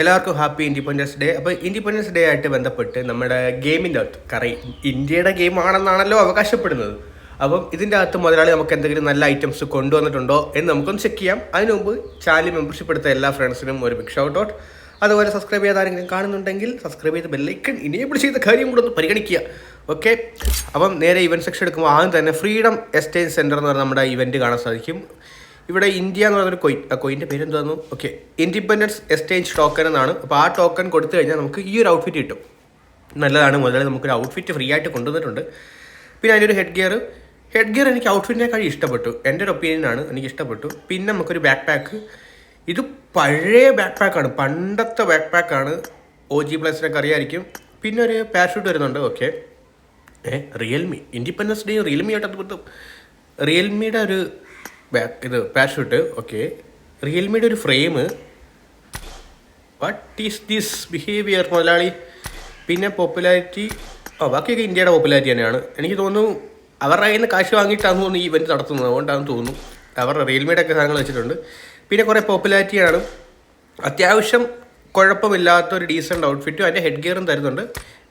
എല്ലാവർക്കും happy independence day അപ്പോൾ independence day ആയിട്ട് ബന്ധപ്പെട്ട് നമ്മുടെ ഗെയിമിന്റെ അകത്ത് കറി ഇന്ത്യയുടെ ഗെയിം ആണെന്നാണല്ലോ അവകാശപ്പെടുന്നത്. അപ്പം ഇതിന്റെ അകത്ത് മുതലാളി നമുക്ക് എന്തെങ്കിലും നല്ല ഐറ്റംസ് കൊണ്ടുവന്നിട്ടുണ്ടോ എന്ന് നമുക്കൊന്ന് ചെക്ക് ചെയ്യാം. അതിനു മുമ്പ് ചാനൽ മെമ്പർഷിപ്പ് എടുത്ത എല്ലാ ഫ്രണ്ട്സിനും ഒരു ബിഗ് ഷൗട്ട് ഔട്ട് അതുപോലെ സബ്സ്ക്രൈബ് ചെയ്ത് ആരെങ്കിലും കാണുന്നുണ്ടെങ്കിൽ സബ്സ്ക്രൈബ് ചെയ്ത് ബെല്ലൈക്കൺ ഇനേബിൾ ചെയ്ത കാര്യം കൂടെ ഒന്ന് പരിഗണിക്കുക. ഓക്കെ അപ്പം നേരെ ഇവന്റ് സെക്ഷൻ എടുക്കുമ്പോൾ ആദ്യം തന്നെ ഫ്രീഡം എസ്റ്റേജ് സെന്റർ എന്ന് പറഞ്ഞ നമ്മുടെ ഇവന്റ് കാണാൻ സാധിക്കും. ഇവിടെ ഇന്ത്യ എന്ന് പറഞ്ഞൊരു കൊയിൻ ആ കോയിന്റെ പേര് എന്താണെന്നു ഓക്കെ ഇൻഡിപെൻഡൻസ് എക്സ്ചേഞ്ച് ടോക്കൺ എന്നാണ്. അപ്പോൾ ആ ടോക്കൺ കൊടുത്തു കഴിഞ്ഞാൽ നമുക്ക് ഈ ഒരു ഔട്ട്ഫിറ്റ് കിട്ടും. നല്ലതാണ്. മുതലേ നമുക്കൊരു ഔട്ട്ഫിറ്റ് ഫ്രീ ആയിട്ട് കൊണ്ടുവന്നിട്ടുണ്ട്. പിന്നെ അതിന്റെ ഒരു ഹെഡ് ഗിയർ ഹെഡ് ഗിയർ എനിക്ക് ഔട്ട്ഫിറ്റിനേക്കാൾ ഇഷ്ടപ്പെട്ടു. എന്റെ ഒരു ഒപ്പീനിയൻ ആണ്. എനിക്ക് ഇഷ്ടപ്പെട്ടു. പിന്നെ നമുക്കൊരു ബാക്ക് പാക്ക് ഇത് പഴയ ബാക്ക് പാക്കാണ് പണ്ടത്തെ ബാക്ക് പാക്കാണ് ഒ ജി പ്ലസിനൊക്കെ അറിയായിരിക്കും പിന്നെ ഒരു പാരഷൂട്ട് വരുന്നുണ്ട്. ഓക്കെ ഏ റിയൽമി ഇൻഡിപെൻഡൻസ് ഡേ റിയൽമി ആയിട്ട് റിയൽമിയുടെ ഒരു ബാക്ക് ഇത് പാരഷൂട്ട്. ഓക്കെ. റിയൽമിയുടെ ഒരു frame what is this behaviour മുതലാളി? പിന്നെ പോപ്പുലാരിറ്റി. ആ ബാക്കിയൊക്കെ ഇന്ത്യയുടെ പോപ്പുലാരിറ്റി തന്നെയാണ്. എനിക്ക് തോന്നുന്നു അവരുടെ കയ്യിൽ നിന്ന് കാശ് വാങ്ങിയിട്ടാണെന്ന് തോന്നുന്നു ഈ ഇവന്റ് നടത്തുന്നത്. അതുകൊണ്ടാണെന്ന് തോന്നുന്നു. അവരുടെ റിയൽമിയുടെ ഒക്കെ സാധനങ്ങൾ വെച്ചിട്ടുണ്ട്. പിന്നെ കുറേ പോപ്പുലാരിറ്റിയാണ് അത്യാവശ്യം കുഴപ്പമില്ലാത്ത ഒരു ഡീസന്റ് ഔട്ട്ഫിറ്റും അതിന്റെ ഹെഡ് ഗിയറും തരുന്നുണ്ട്.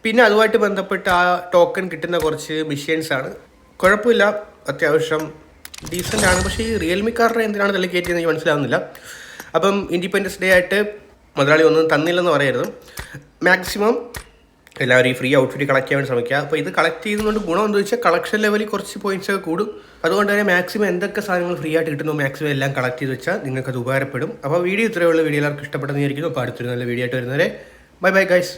പിന്നെ അതുമായിട്ട് ബന്ധപ്പെട്ട് ആ ടോക്കൺ കിട്ടുന്ന കുറച്ച് മിഷീൻസാണ് കുഴപ്പമില്ല. അത്യാവശ്യം ഡീസന്റ് ആണ് പക്ഷേ ഈ റിയൽമിക്കാരുടെ എന്തിനാണ് തള്ളി കയറ്റിയെന്ന് എനിക്ക് മനസ്സിലാവുന്നില്ല. അപ്പം ഇൻഡിപെൻഡൻസ് ഡേ ആയിട്ട് മുതലാളി ഒന്നും തന്നില്ലെന്ന് പറയരുത്. മാക്സിമം എല്ലാവരും ഈ ഫ്രീ ഔട്ട്ഫിറ്റ് കളക്ട് ചെയ്യാൻ ശ്രമിക്കുക. അപ്പോൾ ഇത് കളക്ട് ചെയ്യുന്നതുകൊണ്ട് ഗുണം എന്താ വെച്ചാൽ കളക്ഷൻ ലെവലിൽ കുറച്ച് പോയിന്റ്സ് ഒക്കെ കൂടും. അതുകൊണ്ട് തന്നെ മാക്സിമം എന്തൊക്കെ സാധനങ്ങൾ ഫ്രീ ആയിട്ട് കിട്ടുന്നു മാക്സിമം എല്ലാം കളക്ട് ചെയ്ത് വെച്ചാൽ നിങ്ങൾക്ക് അത് ഉപകാരപ്പെടും അപ്പോൾ വീഡിയോ ഇത്രയുള്ള വീഡിയോ എല്ലാവർക്കും ഇഷ്ടപ്പെട്ടെന്ന് വിചാരിക്കുന്നു. അപ്പോൾ അടുത്തൊരു നല്ല വീഡിയോ ആയിട്ട് വരുന്നവരെ. Bye bye guys